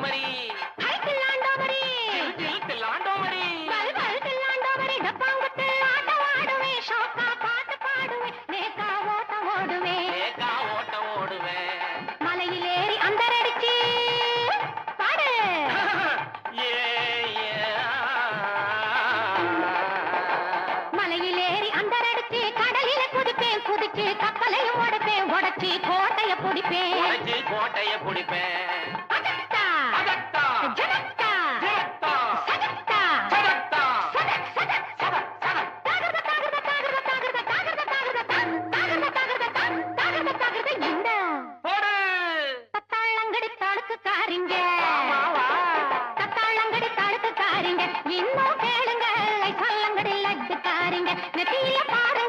லாண்டோமரி லாண்டோமரி லாண்டோமரி லாண்டோமரி டப்பாங்குத்து ஆட்ட ஆடுவே ஷோக்கா பாட்டு பாடுவே நேக்கா ஓட்டம் ஓடுவே நேக்கா ஓட்டம் ஓடுவே மலையில் ஏறி அந்தர் பாடு. மலையில் ஏறி அந்தர் கடலில குதிப்பேன். குதிச்சு கப்பலையும் உடைப்பேன் உடைச்சு கோட்டைய பிடிப்பேன். கோட்டைய பிடிப்பேன். இன்னும் கேளுங்க சொல்லுங்கடி லட்டுக்காரிங்க நெத்தியில பா